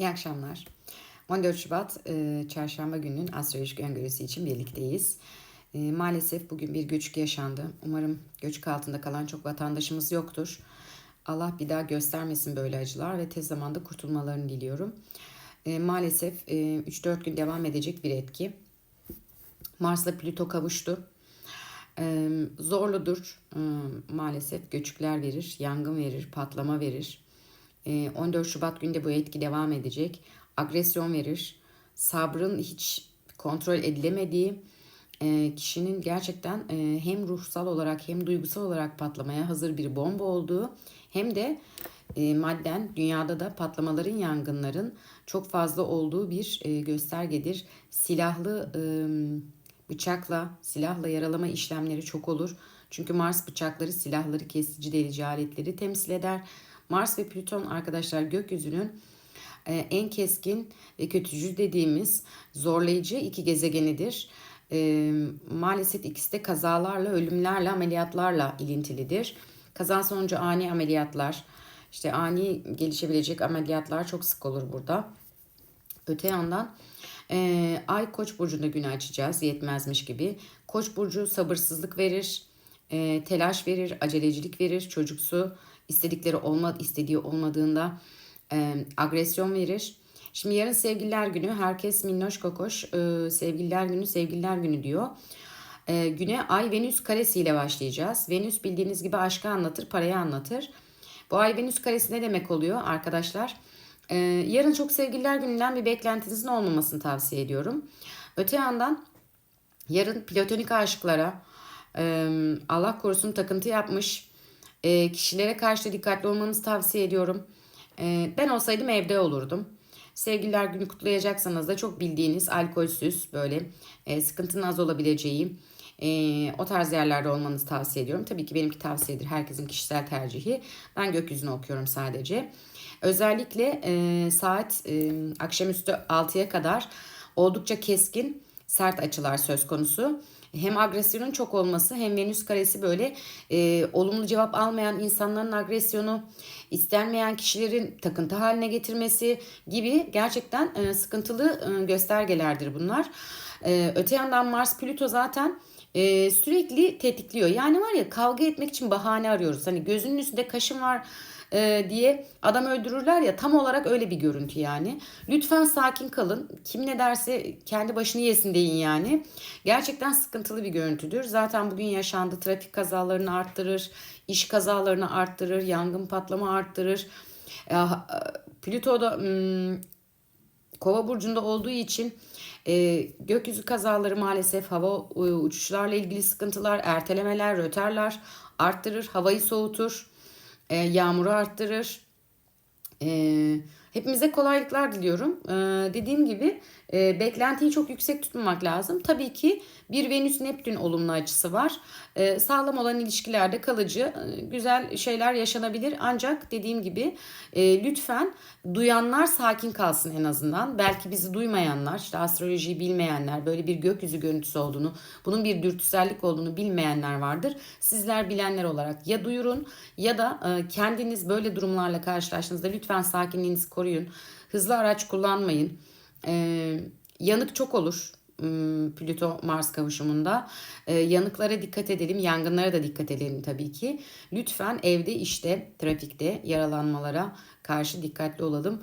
İyi akşamlar. 14 Şubat e, Çarşamba gününün astrolojik öngörüsü için birlikteyiz. E, maalesef bugün bir göçük yaşandı. Umarım göçük altında kalan çok vatandaşımız yoktur. Allah bir daha göstermesin böyle acılar ve tez zamanda kurtulmalarını diliyorum. E, maalesef e, 3-4 gün devam edecek bir etki. Mars'la Plüto kavuştu. E, zorludur e, maalesef. Göçükler verir, yangın verir, patlama verir. E, 14 Şubat günde bu etki devam edecek. Agresyon verir. Sabrın hiç kontrol edilemediği e, kişinin gerçekten e, hem ruhsal olarak hem duygusal olarak patlamaya hazır bir bomba olduğu hem de e, madden dünyada da patlamaların yangınların çok fazla olduğu bir göstergedir. Silahlı bıçakla silahla yaralama işlemleri çok olur. Çünkü Mars bıçakları, silahları, kesici delici aletleri temsil eder. Mars ve Plüton arkadaşlar gökyüzünün e, en keskin ve kötücül dediğimiz zorlayıcı iki gezegenidir. E, maalesef ikisi de kazalarla, ölümlerle, ameliyatlarla ilintilidir. Kaza sonucu ani ameliyatlar, işte ani gelişebilecek ameliyatlar çok sık olur burada. Öte yandan e, Ay Koç burcunda günü açacağız yetmezmiş gibi. Koç burcu sabırsızlık verir, telaş verir, acelecilik verir, çocuksu istedikleri olma istediği olmadığında e, agresyon verir. Şimdi yarın sevgililer günü herkes minnoş kokoş e, sevgililer günü sevgililer günü diyor. E, güne Ay Venüs karesiyle başlayacağız. Venüs bildiğiniz gibi aşkı anlatır, parayı anlatır. Bu Ay Venüs karesi ne demek oluyor arkadaşlar? Ee, yarın çok sevgililer gününden bir beklentinizin olmamasını tavsiye ediyorum. Öte yandan yarın platonik aşıklara e, Allah korusun takıntı yapmış e, kişilere karşı da dikkatli olmanızı tavsiye ediyorum. E, ben olsaydım evde olurdum. Sevgililer günü kutlayacaksanız da çok bildiğiniz alkolsüz böyle e, sıkıntının az olabileceği e, o tarz yerlerde olmanızı tavsiye ediyorum. Tabii ki benimki tavsiyedir. Herkesin kişisel tercihi. Ben gökyüzünü okuyorum sadece. Özellikle e, saat e, akşamüstü 6'ya kadar oldukça keskin sert açılar söz konusu. Hem agresyonun çok olması hem Venüs karesi böyle e, olumlu cevap almayan insanların agresyonu, istenmeyen kişilerin takıntı haline getirmesi gibi gerçekten e, sıkıntılı e, göstergelerdir bunlar. E, öte yandan Mars Plüto zaten e, sürekli tetikliyor. Yani var ya kavga etmek için bahane arıyoruz. Hani gözünün üstünde kaşın var e, diye adam öldürürler ya tam olarak öyle bir görüntü yani. Lütfen sakin kalın. Kim ne derse kendi başını yesin deyin yani. Gerçekten sıkıntılı bir görüntüdür. Zaten bugün yaşandı trafik kazalarını arttırır, iş kazalarını arttırır, yangın patlama arttırır. E, Plüto da hmm, Kova burcunda olduğu için e, gökyüzü kazaları maalesef hava e, uçuşlarla ilgili sıkıntılar, ertelemeler, röterler arttırır, havayı soğutur, e, yağmuru arttırır. E, hepimize kolaylıklar diliyorum. E, dediğim gibi e, beklentiyi çok yüksek tutmamak lazım. Tabii ki bir Venüs-Neptün olumlu açısı var. E, sağlam olan ilişkilerde kalıcı e, güzel şeyler yaşanabilir. Ancak dediğim gibi e, lütfen duyanlar sakin kalsın en azından. Belki bizi duymayanlar, işte astrolojiyi bilmeyenler, böyle bir gökyüzü görüntüsü olduğunu, bunun bir dürtüsellik olduğunu bilmeyenler vardır. Sizler bilenler olarak ya duyurun ya da e, kendiniz böyle durumlarla karşılaştığınızda lütfen sakinliğinizi koruyun. Hızlı araç kullanmayın. Ee, yanık çok olur Plüto Mars kavuşumunda. Ee, yanıklara dikkat edelim, yangınlara da dikkat edelim tabii ki. Lütfen evde, işte, trafikte yaralanmalara karşı dikkatli olalım.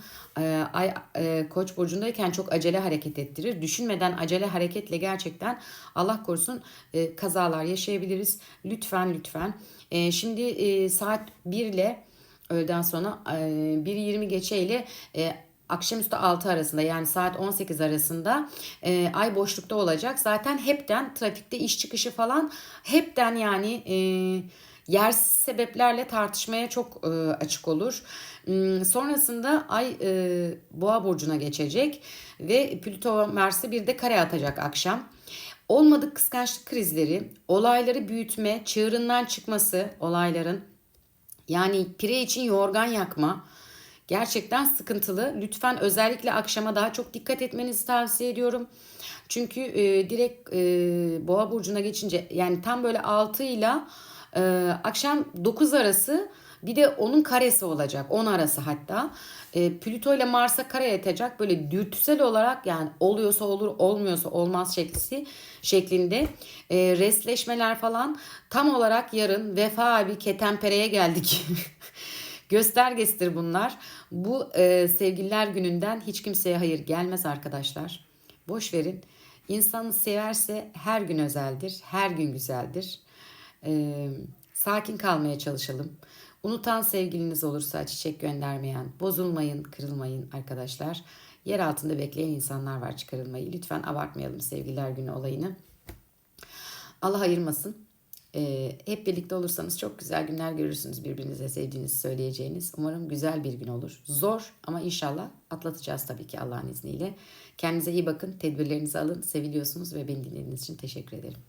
Ay e, Koç burcundayken çok acele hareket ettirir. Düşünmeden acele hareketle gerçekten Allah korusun e, kazalar yaşayabiliriz. Lütfen lütfen. E, şimdi e, saat 1 ile öğleden sonra e, 1.20 geçe ile e, akşamüstü 6 arasında yani saat 18 arasında e, ay boşlukta olacak. Zaten hepten trafikte iş çıkışı falan hepten yani e, yersiz sebeplerle tartışmaya çok e, açık olur. E, sonrasında ay e, boğa burcuna geçecek ve Plüto Mars'ı bir de kare atacak akşam. Olmadık kıskançlık krizleri, olayları büyütme, çığırından çıkması olayların yani pire için yorgan yakma, Gerçekten sıkıntılı. Lütfen özellikle akşama daha çok dikkat etmenizi tavsiye ediyorum. Çünkü e, direkt e, boğa burcuna geçince yani tam böyle 6 ile e, akşam 9 arası Bir de onun karesi olacak. 10 arası hatta. E, Plüto ile Mars'a kare yatacak. Böyle dürtüsel olarak yani oluyorsa olur olmuyorsa olmaz şeklisi şeklinde e, resleşmeler falan tam olarak yarın vefa abi ketempereye geldik. Göstergesidir bunlar. Bu e, sevgililer gününden hiç kimseye hayır gelmez arkadaşlar. Boş verin. İnsanı severse her gün özeldir, her gün güzeldir. E, sakin kalmaya çalışalım. Unutan sevgiliniz olursa çiçek göndermeyen, bozulmayın, kırılmayın arkadaşlar. Yer altında bekleyen insanlar var çıkarılmayı. Lütfen abartmayalım sevgililer günü olayını. Allah ayırmasın. Ee, hep birlikte olursanız çok güzel günler görürsünüz birbirinize sevdiğinizi söyleyeceğiniz. Umarım güzel bir gün olur. Zor ama inşallah atlatacağız tabii ki Allah'ın izniyle. Kendinize iyi bakın, tedbirlerinizi alın. Seviliyorsunuz ve beni dinlediğiniz için teşekkür ederim.